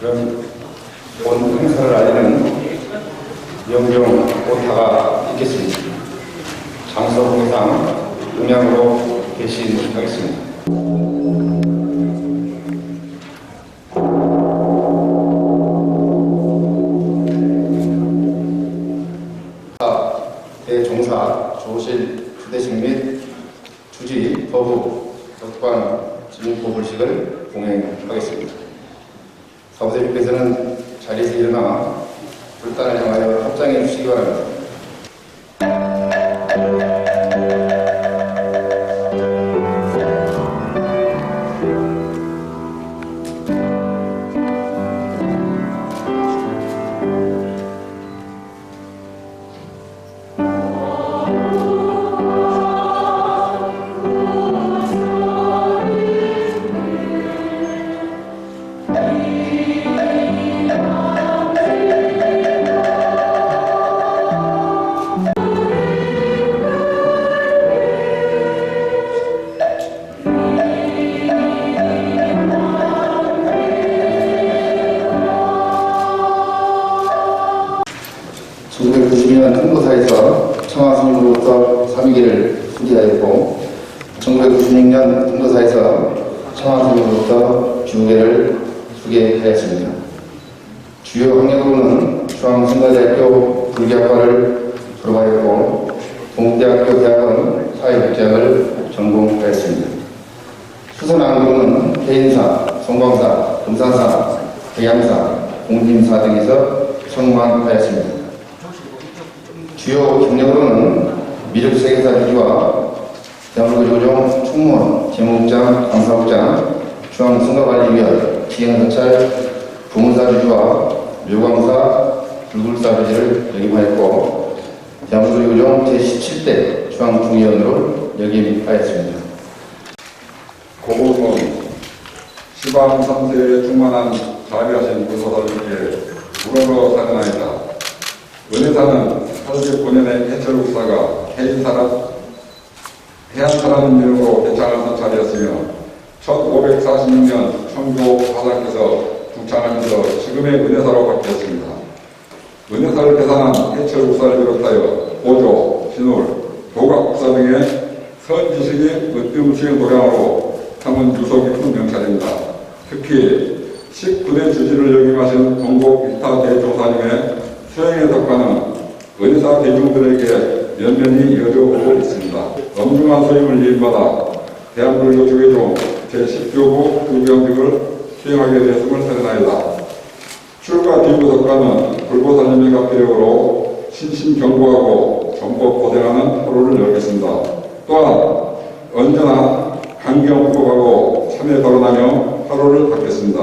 그럼 본 행사를 알리는 영정 오타가 있겠습니다. 장소 공상 음향으로 개시하겠습니다. 대종사 조실 주대식 및 주지 거부 격관 진입 보불식을 공행하겠습니다. 사무대표께서는 자리에서 일어나 불단을 향하여 합장해 주시기 바랍니다. 1990년 통도사에서 청와 스님으로부터 삼위기를 수리하였고 1996년 통도사에서 청와 스님으로부터 주계를 수계하였습니다. 주요 학력으로는 중앙신가대학교 불교학과를 졸업하였고 동국대학교 대학원 사회복지학을 전공하였습니다. 수선학으로는 해인사, 송광사, 금산사, 대양사, 공림사 등에서 성관하였습니다. 주요 경력으로는 미륵세계사 주지와 대한민국조정 총무원, 재무국장, 감사국장, 중앙선거관리위원, 지행사찰, 부문사 주지와 묘광사, 불굴사 주지를 역임하였고 대한민국조정 제17대 중앙중위원으로 역임하였습니다. 고고선 시방 3세에 충만한 자비하신 무소사님께 우러러 사근하였다. 은혜사는 사실 본연의 해철국사가 해인사람, 해안사람 이름으로 개창한 사찰이었으며 1546년 청조 화사께서 중창하면서 지금의 은혜사로 바뀌었습니다. 은혜사를 계산한 해철국사를 비롯하여 보조, 신울, 도각국사 등의 선지식이 으뜸식 도량으로 삼은 깊은 명찰입니다. 특히 19대 주지를 역임하신 동국 일타 대종사님의 수행의 덕과는 은사 대중들에게 이어져 오고 있습니다. 엄중한 소임을 이임받아 대한불교 주계종 제10교부 불교직을 수행하게 되었음을 선언하였다. 출가 비부 덕과는 불보살님의 각기력으로 신신경고하고 전법 고생하는 하루를 열겠습니다. 또한 언제나 강경부복하고 참에 발언하며 하루를 받겠습니다.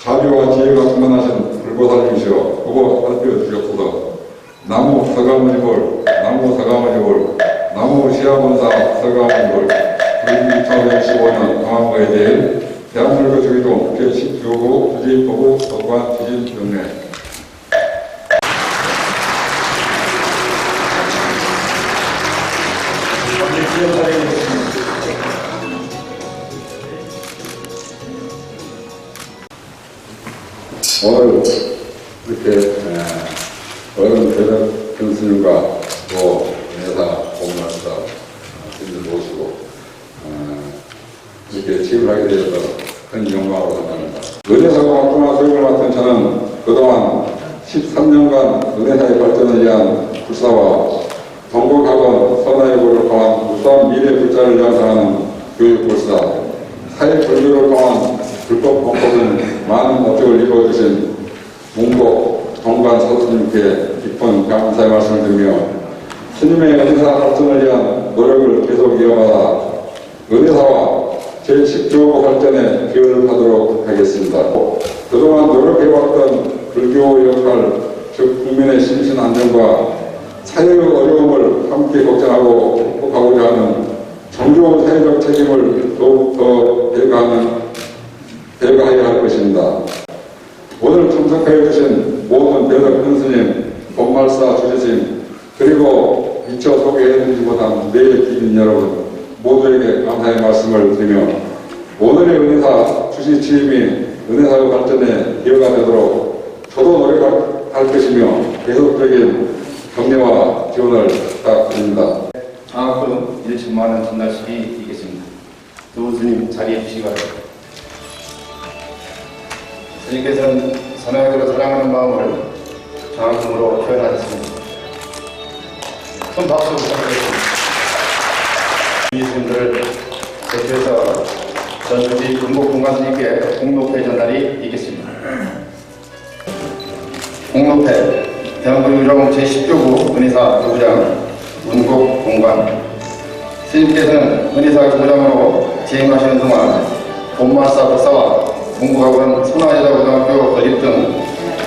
자비와 지혜가 충만하신 불보살님이시여 보고 살펴 주셨소서. 나무 서가모니볼, 나무 서가모니볼, 나무 시아본사 불기 2015년 강화부에 대해 대한민국 주기동 제10교구 주지보고 법관 주진명례 오늘 이렇게 에, 어른 대덕 교수님과 또 회사 공무원사 분들 모시고 어, 이렇게 취임을 하게 되어서 큰 영광으로 생각합니다. 은혜사고 학교나 소임을 맡은 저는 그동안 13년간 은혜사의 발전을 위한 불사와 동국학원 선화여고를 통한 우수한 미래 불자를 양성하는 교육 불사 사회 불교를 통한 불법 공법은 많은 업적을 이루어주신 문고 동관 사수님께 깊은 감사의 말씀을 드리며 스님의 은사 발전을 위한 노력을 계속 이어가다 은혜사와 제10교구 발전에 기여를 하도록 하겠습니다. 그동안 노력해왔던 불교 역할, 즉 국민의 심신 안정과 사회의 어려움을 함께 걱정하고 극복하고자 하는 정교한 사회적 책임을 더욱더 배가하는 배가해야 할 것입니다. 오늘 참석하여 주신 모든 대덕 큰 스님, 본말사 주지심, 그리고 미처 소개해드리지 못한 내일 기빈 여러분 모두에게 감사의 말씀을 드리며 오늘의 은혜사 주시 취임이 은혜사회 발전에 기여가 되도록 저도 노력할 것이며 계속적인 격려와 지원을 부탁드립니다. 장학금 1천만 원 전달식이 있겠습니다. 두 스님 자리해 주시기 바랍니다. 스님께서는 선하게로 사랑하는 마음을 장학금으로 표현하셨습니다. 큰 박수 부탁드리겠습니다. 이 스님들을 대표해서 전주지 금곡공관님께 공로패 전달이 있겠습니다. 공로패 대한민국 유령 제10교구 은혜사 교부장 문곡 공관 스님께서는 은혜사 교부장으로 재임하시는 동안 본마사 박사와 공부학원 선화여자고등학교 건립 등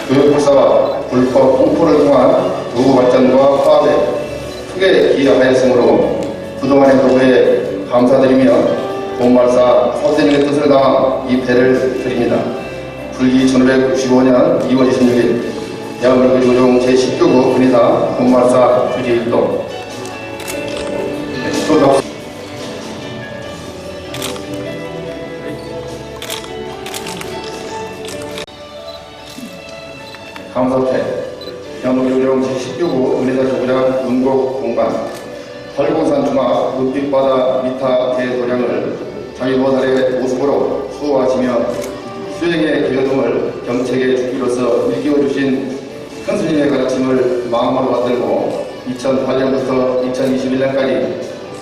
교육박사와 불법 공포를 통한 도구 발전과 파업에 크게 기여하였으므로 그동안의 도구에 감사드리며 본말사 선생님의 뜻을 담아 이 패를 드립니다. 불기 1565년 2월 26일 대한민국 조종 제10교구 근의사 본말사 주지일동 눈빛바다 미타 대도량을 자유보살의 모습으로 수호하시며 수행의 기여금을 경책에 주기로서 일깨워주신 큰 스님의 가르침을 마음으로 받들고 2008년부터 2021년까지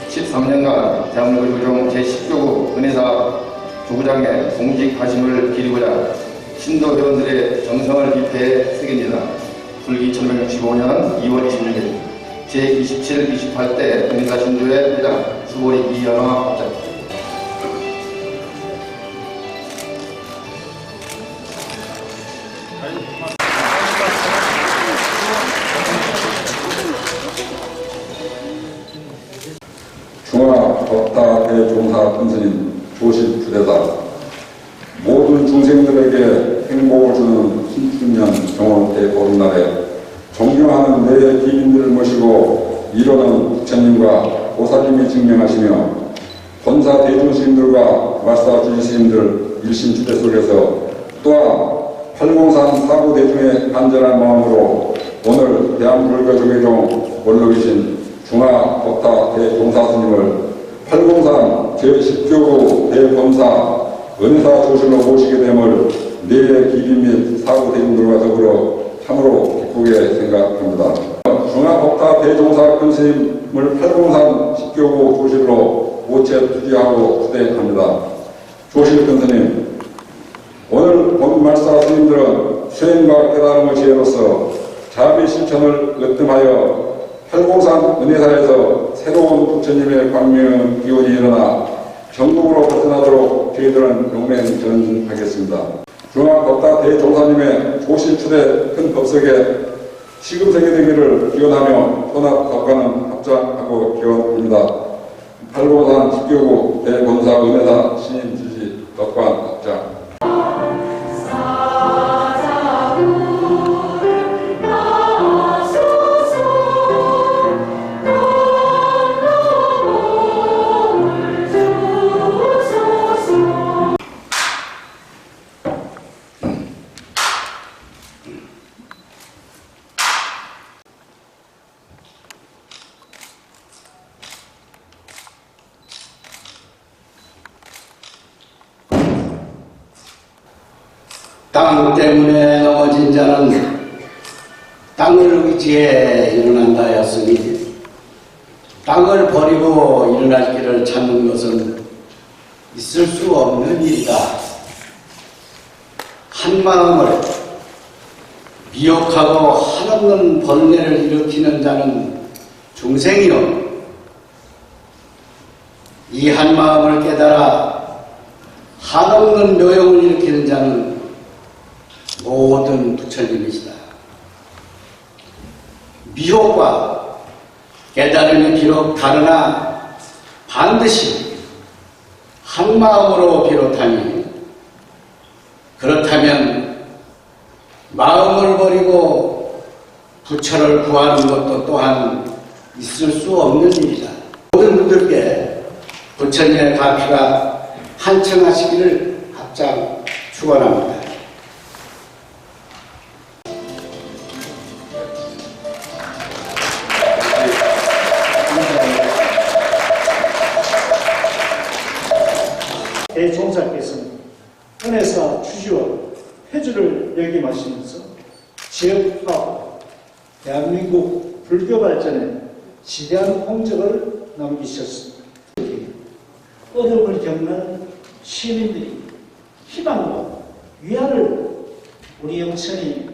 13년간 대한민국 조종 제10교구 은혜사 조구장에 공직하심을 기리고자 신도 회원들의 정성을 기패해 새깁니다. 불기 1965년 2월 26일 제27, 28대 은혜사 신도의 회장 수보리 이연화 법장 중화 법다 대종사 큰스님 조실 주대사. 모든 중생들에게 행복을 주는 신춘년 정월 대 보름날에 존경하는 내 기인들을 모시고 이뤄는 부처님과 보살님이 증명하시며 본사 대중스님들과 말사 주지스님들 일신 주대 속에서 또한 팔공산 사부 대중의 간절한 마음으로 오늘 대한불교조계종 원로 계신 중화 법타 대종사 스님을 팔공산 제10교구 대검사 은사 조실로 모시게 됨을 내 기빈 및 사부 대중들과 더불어 참으로 기쁘게 생각합니다. 중화 법타 대종사 큰 스님 을 팔공산 10교구 조실로 모체 투지하고 추대합니다. 조실 큰 스님, 오늘 본 말사 스님들은 수행과 깨달음을 지혜로서 자비 실천을 으뜸하여 팔공산 은혜사에서 새로운 부처님의 광명 기운이 일어나 전국으로 발전하도록 저희들은 용맹 전하겠습니다. 중앙법다 대종사님의 조실 추대 큰 법석에 시금석이 되기를 기원하며 혼합 법관은 합장하고 기원합니다. 팔공산 십교구 대본사 은혜사 신임 지지 법관 땅 때문에 넘어진 자는 땅을 의지해 일어난다 하였으니 땅을 버리고 일어날 길을 찾는 것은 있을 수 없는 일이다. 한 마음을 미혹하고 한없는 번뇌를 일으키는 자는 중생이요. 이 한 마음을 깨달아 한없는 묘용을 일으키는 자는 모든 부처님이시다. 미혹과 깨달음이 비록 다르나 반드시 한 마음으로 비롯하니 그렇다면 마음을 버리고 부처를 구하는 것도 또한 있을 수 없는 일이다. 모든 분들께 부처님의 가피가 한층 하시기를 합장 축원합니다. 대종사께서는 은혜사 주지와 회주를 역임하시면서 지역화 대한민국 불교 발전에 지대한 공적을 남기셨습니다. 어려움을 겪는 시민들이 희망과 위안을 우리 영천이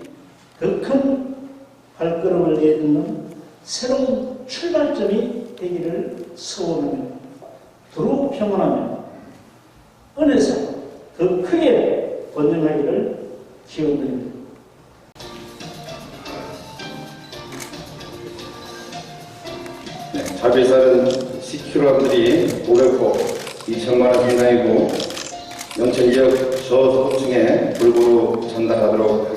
더 큰 발걸음을 내딛는 새로운 출발점이 되기를 소원하며 두루 평안하며 은혜사 더 크게 번영하기를 기원드립니다. 네, 자비사는 CQ람들이 500호 2천만 원 이상이고 영천 지역 저소득층에 골고루 전달하도록